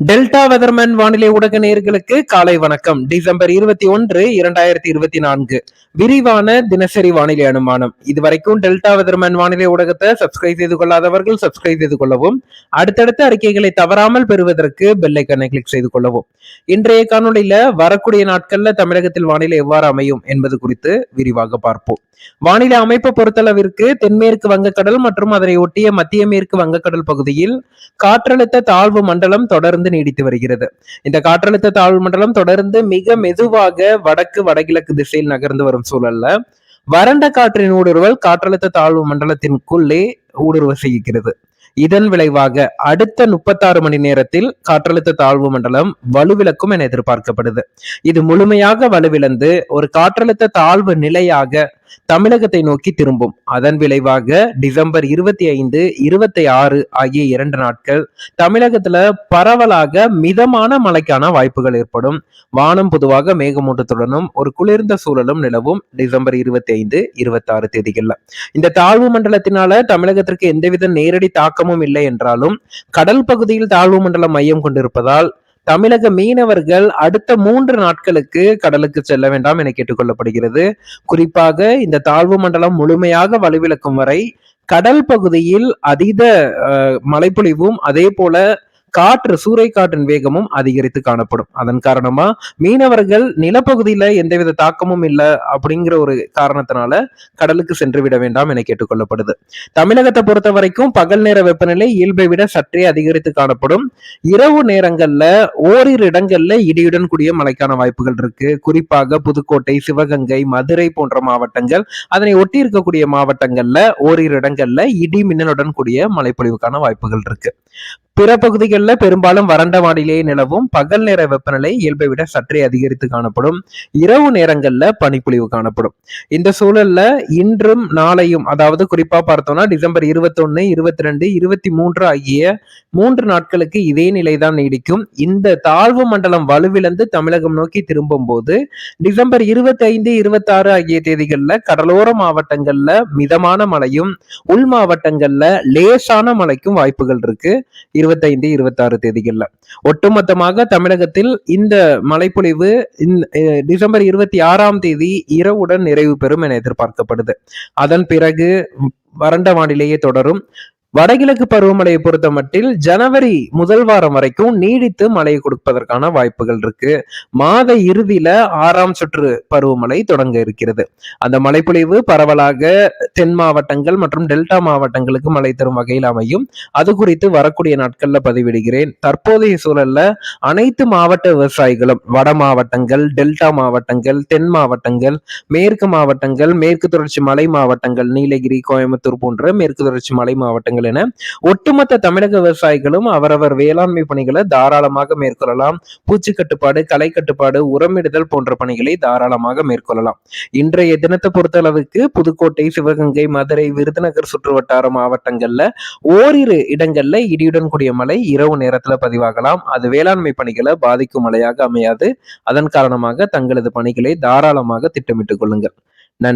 Delta weatherman வானிலை ஊடக நேர்களுக்கு காலை வணக்கம். டிசம்பர் இருபத்தி ஒன்று இரண்டாயிரத்தி இருபத்தி நான்கு. விரிவான தினசரி வானிலை அனுமானம். இதுவரைக்கும் டெல்டா வெதர்மேன் வானிலை ஊடகத்தை சப்ஸ்கிரைப் செய்து கொள்ளாதவர்கள் சப்ஸ்கிரைப் செய்து கொள்ளவும் அடுத்தடுத்த அறிக்கைகளை தவறாமல் பெறுவதற்கு பெல்லைக்கனை கிளிக் செய்து கொள்ளவும். இன்றைய காணொலியில வரக்கூடிய நாட்கள்ல தமிழகத்தில் வானிலை எவ்வாறு அமையும் என்பது குறித்து விரிவாக பார்ப்போம். வானிலை அமைப்பு பொறுத்தளவிற்கு தென்மேற்கு வங்கக்கடல் மற்றும் அதனை ஒட்டிய மத்திய மேற்கு வங்கக்கடல் பகுதியில் காற்றழுத்த தாழ்வு மண்டலம் தொடர்ந்து தொடர்ந்து நீடித்து வருகிறது. இந்த காற்றழுத்த தாழ்வு மண்டலம் தொடர்ந்து மிக மெதுவாக வடக்கு வடகிழக்கு திசையில் நகர்ந்து வரும் சூழல்ல வறண்ட காற்றின் ஊடுருவல் காற்றழுத்த தாழ்வு மண்டலத்திற்குள்ளே ஊடுருவ செய்கிறது. இதன் விளைவாக அடுத்த முப்பத்தாறு மணி நேரத்தில் காற்றழுத்த தாழ்வு மண்டலம் வலுவிழக்கும் என எதிர்பார்க்கப்படுது. இது முழுமையாக வலுவிழந்து ஒரு காற்றழுத்த தாழ்வு நிலையாக தமிழகத்தை நோக்கி திரும்பும். அதன் விளைவாக டிசம்பர் இருபத்தி ஐந்து இருபத்தி ஆறு ஆகிய இரண்டு நாட்கள் தமிழகத்துல பரவலாக மிதமான மழைக்கான வாய்ப்புகள் ஏற்படும். வானம் பொதுவாக மேகமூட்டத்துடனும் ஒரு குளிர்ந்த சூழலும் நிலவும் டிசம்பர் இருபத்தி ஐந்து இருபத்தி ஆறு தேதிகள்ல. இந்த தாழ்வு மண்டலத்தினால தமிழகத்திற்கு எந்தவித நேரடி தாக்கமும் இல்லை என்றாலும் கடல் பகுதியில் தாழ்வு மண்டலம் மையம் கொண்டிருப்பதால் தமிழக மீனவர்கள் அடுத்த மூன்று நாட்களுக்கு கடலுக்கு செல்ல வேண்டாம் என கேட்டுக்கொள்ளப்படுகிறது. குறிப்பாக இந்த தாழ்வு மண்டலம் முழுமையாக வலுவிழக்கும் வரை கடல் பகுதியில் அதீத மழைப்பொழிவும் அதே போல காற்று சூறை காற்றின் வேகமும் அதிகரித்து காணப்படும். அதன் காரணமா மீனவர்கள் நிலப்பகுதியில எந்தவித தாக்கமும் இல்லை அப்படிங்கிற ஒரு காரணத்தினால கடலுக்கு சென்று விட வேண்டாம் என கேட்டுக்கொள்ளப்படுது. தமிழகத்தை பொறுத்த வரைக்கும் பகல் நேர வெப்பநிலை இயல்பை விட சற்றே அதிகரித்து காணப்படும். இரவு நேரங்கள்ல ஓரிரு இடங்கள்ல இடியுடன் கூடிய மழைக்கான வாய்ப்புகள் இருக்கு. குறிப்பாக புதுக்கோட்டை சிவகங்கை மதுரை போன்ற மாவட்டங்கள். அதனை ஒட்டி இருக்கக்கூடிய மாவட்டங்கள்ல ஓரிரு இடங்கள்ல இடி மின்னலுடன் கூடிய மழைப்பொழிவுக்கான வாய்ப்புகள் இருக்கு. பிற பகுதிகளில் பெரும்பாலும் வறண்ட வானிலையே நிலவும். பகல் நேர வெப்பநிலை இயல்பை விட சற்றே அதிகரித்து காணப்படும். இரவு நேரங்களில் பனிப்பொழிவு காணப்படும். இந்த சூழல்ல இன்றும் நாளையும் அதாவது குறிப்பா பார்த்தோம்னா டிசம்பர் இருபத்தொன்னு இருபத்தி ரெண்டு இருபத்தி மூன்று ஆகிய மூன்று நாட்களுக்கு இதே நிலைதான் நீடிக்கும். இந்த தாழ்வு மண்டலம் வலுவிழந்து தமிழகம் நோக்கி திரும்பும் போது டிசம்பர் இருபத்தி ஐந்து இருபத்தி ஆறு ஆகிய தேதிகளில் கடலோர மாவட்டங்கள்ல மிதமான மழையும் உள் மாவட்டங்கள்ல லேசான மழைக்கும் வாய்ப்புகள் இருக்கு. இருபத்தைந்து இருபத்தாறு தேதிகள்ல. ஒட்டுமொத்தமாக தமிழகத்தில் இந்த மழைப்பொழிவு டிசம்பர் இருபத்தி ஆறாம் தேதி இரவுடன் நிறைவு பெறும் என எதிர்பார்க்கப்படுது. அதன் பிறகு வறண்ட வானிலையே தொடரும். வடகிழக்கு பருவமழையை பொறுத்த மட்டில் ஜனவரி முதல் வாரம் வரைக்கும் நீடித்து மழையை கொடுப்பதற்கான வாய்ப்புகள் இருக்கு. மாத இறுதியில ஆறாம் சுற்று பருவமழை தொடங்க இருக்கிறது. அந்த மழைப்பொழிவு பரவலாக தென் மாவட்டங்கள் மற்றும் டெல்டா மாவட்டங்களுக்கு மழை தரும் வகையில் அமையும். அது குறித்து வரக்கூடிய நாட்கள்ல பதிவிடுகிறேன். தற்போதைய சூழல்ல அனைத்து மாவட்ட விவசாயிகளும் வட மாவட்டங்கள் டெல்டா மாவட்டங்கள் தென் மாவட்டங்கள் மேற்கு மாவட்டங்கள் மேற்கு தொடர்ச்சி மலை மாவட்டங்கள் நீலகிரி கோயம்புத்தூர் போன்ற மேற்கு தொடர்ச்சி மலை மாவட்டங்கள் என ஒட்டுமொத்த தமிழக விவசாயிகளும் அவரவர் வேளாண்மை பணிகளை தாராளமாக மேற்கொள்ளலாம். பூச்சி கட்டுப்பாடு களை கட்டுப்பாடு உரமிடுதல் போன்ற பணிகளை தாராளமாக மேற்கொள்ளலாம். இன்றைய தினத்தை பொறுத்தளவுக்கு புதுக்கோட்டை சிவகங்கை மதுரை விருதுநகர் சுற்றுவட்டார மாவட்டங்கள்ல ஓரிரு இடங்கள்ல இடியுடன் கூடிய மழை இரவு நேரத்துல பதிவாகலாம். அது வேளாண்மை பணிகளை பாதிக்கும் மழையாக அமையாது. அதன் காரணமாக தங்களது பணிகளை தாராளமாக திட்டமிட்டுக் கொள்ளுங்கள். நன்றி.